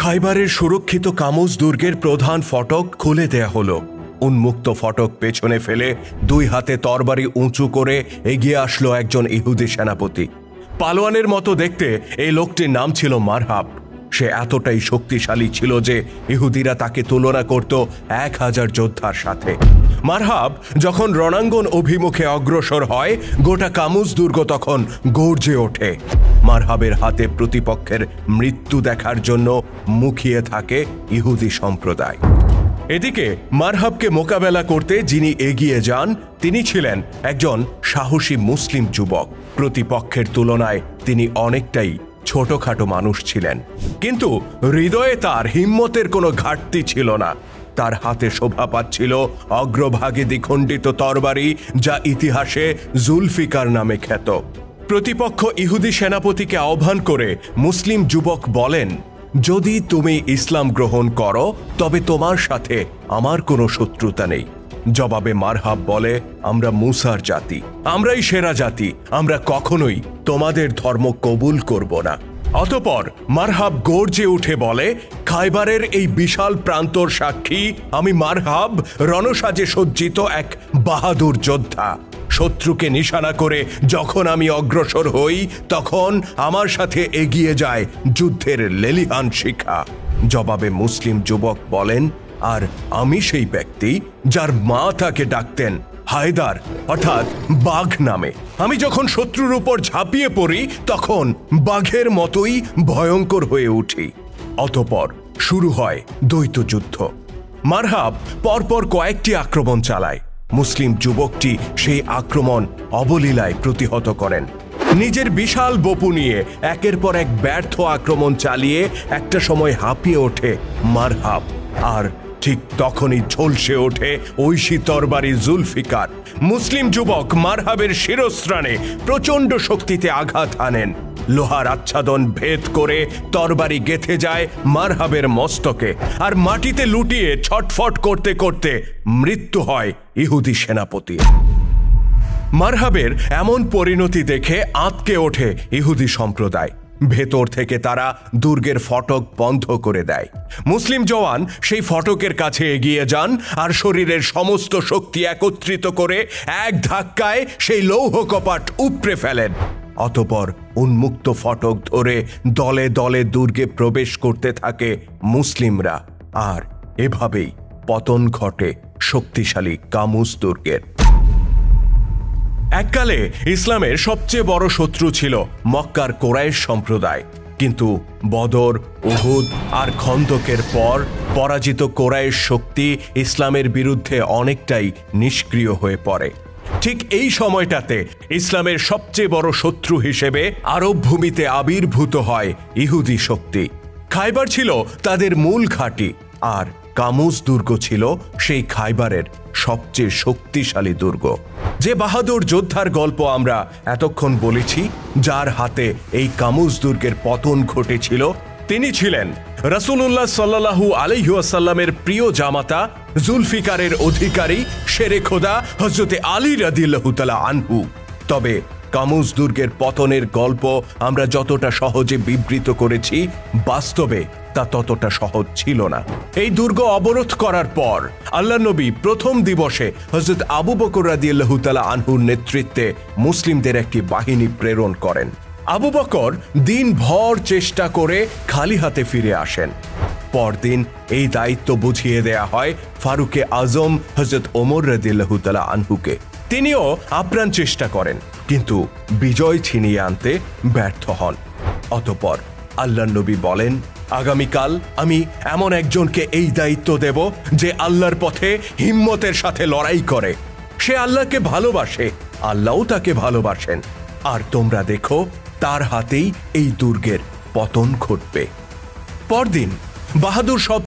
খাইবারের সুরক্ষিত কামুজ দুর্গের প্রধান ফটক খুলে দেয়া হলো। উন্মুক্ত ফটক পেছনে ফেলে দুই হাতে তরবারি উঁচু করে এগিয়ে আসলো একজন ইহুদি সেনাপতি। পালোয়ানের মতো দেখতে এই লোকটির নাম ছিল মারহাব। সে এতটাই শক্তিশালী ছিল যে ইহুদিরা তাকে তুলনা করত এক হাজার যোদ্ধার সাথে। মারহাব যখন রণাঙ্গন অভিমুখে অগ্রসর হয়, গোটা কামুজ দুর্গ তখন গর্জে ওঠে। মারহাবের হাতে প্রতিপক্ষের মৃত্যু দেখার জন্য মুখিয়ে থাকে ইহুদি সম্প্রদায়। এদিকে মারহাবকে মোকাবেলা করতে যিনি এগিয়ে যান, তিনি ছিলেন একজন সাহসী মুসলিম যুবক। প্রতিপক্ষের তুলনায় তিনি অনেকটাই ছোটখাটো মানুষ ছিলেন। কিন্তু হৃদয়ে তার হিম্মতের কোনো ঘাটতি ছিল না। তার হাতে শোভা পাচ্ছিল অগ্রভাগে দ্বিখণ্ডিত তরবারি, যা ইতিহাসে জুলফিকার নামে খ্যাত। প্রতিপক্ষ ইহুদি সেনাপতিকে আহ্বান করে মুসলিম যুবক বলেন, যদি তুমি ইসলাম গ্রহণ করো, তবে তোমার সাথে আমার কোনো শত্রুতা নেই। জবাবে মারহাব বলে, আমরা মুসার জাতি। আমরাই সেরা জাতি। আমরা কখনোই তোমাদের ধর্ম কবুল করব না। অতপর মারহাব গর্জে উঠে বলে, খাইবারের এই বিশাল প্রান্তর সাক্ষী, আমি মারহাব, রণসাজে সজ্জিত এক বাহাদুর যোদ্ধা। শত্রুকে নিশানা করে যখন আমি অগ্রসর হই, তখন আমার সাথে এগিয়ে যায় যুদ্ধের লেলিহান শিখা। জবাবে মুসলিম যুবক বলেন, আর আমি সেই ব্যক্তি যার মা তাকে ডাকতেন হায়দার, অর্থাৎ বাঘ নামে। আমি যখন শত্রুর উপর ঝাঁপিয়ে পড়ি, তখন বাঘের মতোই ভয়ঙ্কর হয়ে উঠি। অতপর শুরু হয় দ্বৈত যুদ্ধ। মারহাব পরপর কয়েকটি আক্রমণ চালায়। মুসলিম যুবকটি সেই আক্রমণ অবলীলায় প্রতিহত করেন। নিজের বিশাল বপু নিয়ে একের পর এক ব্যর্থ আক্রমণ চালিয়ে একটা সময় হাঁপিয়ে ওঠে মারহাব আর ঠিক তখনই ঝলসে ওঠে ঐশী তরবারি জুলফিকার। মুসলিম যুবক মারহাবের শিরস্ত্রাণে প্রচণ্ড শক্তিতে আঘাত আনেন লোহার আচ্ছাদন ভেদ করে তরবারি গেথে যায় মারহাবের মস্তকে আর মাটিতে লুটিয়ে ছটফট করতে করতে মৃত্যু হয় ইহুদি সেনাপতি। মারহাবের এমন পরিণতি দেখে আঁতকে ওঠে ইহুদি সম্প্রদায়। ভেতর থেকে তারা দুর্গের ফটক বন্ধ করে দেয়। মুসলিম জওয়ান সেই ফটকের কাছে এগিয়ে যান আর শরীরের সমস্ত শক্তি একত্রিত করে এক ধাক্কায় সেই লৌহ কপাট উপড়ে ফেলেন। অতপর উন্মুক্ত ফটক ধরে দলে দলে দুর্গে প্রবেশ করতে থাকে মুসলিমরা। আর এভাবেই পতন ঘটে শক্তিশালী কামুস দুর্গের। এককালে ইসলামের সবচেয়ে বড় শত্রু ছিল মক্কার কোরাইশ সম্প্রদায়। কিন্তু বদর, উহুদ আর খন্দকের পর পরাজিত কোরাইশ শক্তি ইসলামের বিরুদ্ধে অনেকটাই নিষ্ক্রিয় হয়ে পড়ে। ঠিক এই সময়টাতে ইসলামের সবচেয়ে বড় শত্রু হিসেবে আরব ভূমিতে আবির্ভূত হয় ইহুদি শক্তি। খাইবার ছিল তাদের মূল ঘাঁটি, আর কামুজ দুর্গ ছিল সেই খাইবারের সবচেয়ে শক্তিশালী দুর্গ। যে বাহাদুর যোদ্ধার গল্প আমরা এতক্ষণ বলেছি, যার হাতে এই কামুজ দুর্গের পতন ঘটেছিল, তিনি ছিলেন রসুল্লাহ সাল্লাল্লাহু আলহিউসাল্লামের প্রিয় জামাতা, জুলফিকারের অধিকারী শেরে খোদা হজরতে আলী রদিল্লাহতালা আনহু। তবে কামুজ দুর্গের পতনের গল্প আমরা যতটা সহজে বিবৃত করেছি, বাস্তবে তা ততটা সহজ ছিল না। এই দুর্গ অবরোধ করার পর আল্লাহ নবী প্রথম দিবসে হজরত আবু বকর রাদিয়াল্লাহু তাআলা আনহুর নেতৃত্বে মুসলিমদের একটি বাহিনী প্রেরণ করেন। আবু বকর দিনভর চেষ্টা করে খালি হাতে ফিরে আসেন। পরদিন এই দায়িত্ব বুঝিয়ে দেয়া হয় ফারুকে আজম হজরত ওমর রাদিয়াল্লাহু তাআলা আনহুকে। তিনিও আপ্রাণ চেষ্টা করেন, কিন্তু বিজয় ছিনিয়ে আনতে ব্যর্থ হন। অতপর আল্লাহ নবী বলেন, আগামীকাল আমি এমন একজনকে এই দায়িত্ব দেব যে আল্লাহর পথে হিম্মতের সাথে লড়াই করে। সে আল্লাহকে ভালোবাসে, আল্লাহও তাকে ভালোবাসেন। আর তোমরা দেখো, তার হাতেই এই দুর্গের পতন ঘটবে। পরদিন বাহাদুর সব